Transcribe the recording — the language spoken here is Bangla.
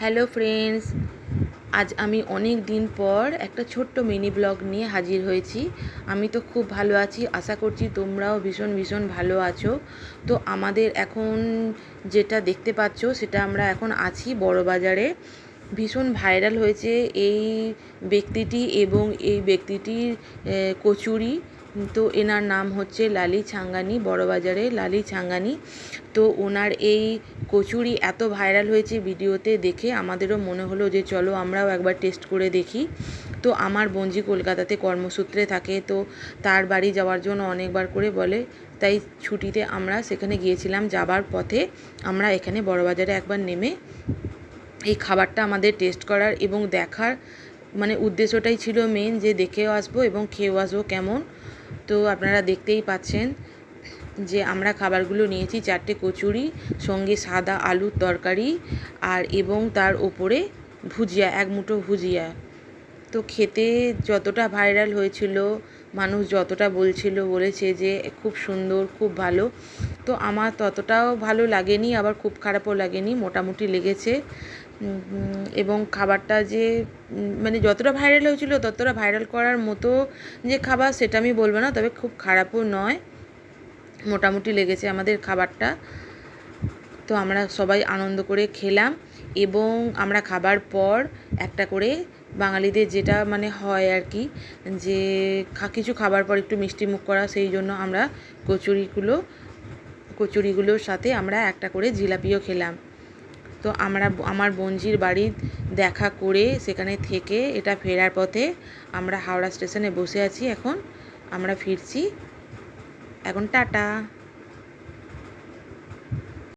হ্যালো ফ্রেন্ডস আজ আমি অনেক দিন পর একটা ছোট্ট মিনি ব্লগ নিয়ে হাজির হয়েছি। আমি তো খুব ভালো আছি। আশা করছি তোমরাও ভীষণ ভীষণ ভালো আছো। তো আমাদের এখন যেটা দেখতে পাচ্ছ, সেটা আমরা এখন আছি বড়বাজারে। ভীষণ ভাইরাল হয়েছে এই ব্যক্তিটি এবং এই ব্যক্তিটির কচুরি। তো এনার নাম হচ্ছে লালি ছাঙ্গানি, বড়বাজারে লালি ছাঙ্গানি। তো ওনার এই কচুরি এত ভাইরাল হয়েছে ভিডিওতে দেখে আমাদেরও মনে হলো যে চলো আমরাও একবার টেস্ট করে দেখি। তো আমার বঞ্জি কলকাতাতে কর্মসূত্রে থাকে, তো তার বাড়ি যাওয়ার জন্য অনেকবার করে বলে। তাই ছুটিতে আমরা সেখানে গিয়েছিলাম যাবার পথে। আমরা এখানে বড়বাজারে একবার নেমে এই খাবারটা আমাদের টেস্ট করার এবং দেখার মানে উদ্দেশ্যটাই ছিল মেন যে দেখেও আসব এবং খেয়েও আসব কেমন। তো আপনারা দেখতেই পাচ্ছেন যে আমরা খাবারগুলো নিয়েছি, চারটে কচুরি, সঙ্গে সাদা আলুর তরকারি আর এবং তার ওপরে ভুজিয়া, এক মুঠো ভুজিয়া। তো খেতে যতটা ভাইরাল হয়েছিল, মানুষ যতটা বলছিল, বলেছে যে খুব সুন্দর, খুব ভালো। তো আমার ততটাও ভালো লাগেনি, আবার খুব খারাপও লাগেনি, মোটামুটি লেগেছে। এবং খাবারটা যে মানে যতটা ভাইরাল হয়েছিল, ততটা ভাইরাল করার মতো যে খাবার সেটা আমি বলব না, তবে খুব খারাপও নয়। মোটামুটি লেগেছে আমাদের খাবারটা। তো আমরা সবাই আনন্দ করে খেলাম এবং আমরা খাবার পর একটা করে বাঙালিদের যেটা মানে হয় আর কি, যে কিছু খাবার পর একটু মিষ্টি মুখ করা, সেই জন্য আমরা কচুরিগুলো, কচুরিগুলোর সাথে আমরা একটা করে জিলাপিও খেলাম। তো আমরা আমার বঞ্জির বাড়ি দেখা করে সেখানে থেকে এটা ফেরার পথে আমরা হাওড়া স্টেশনে বসে আছি এখন। আমরা ফিরছি। এখন টাটা।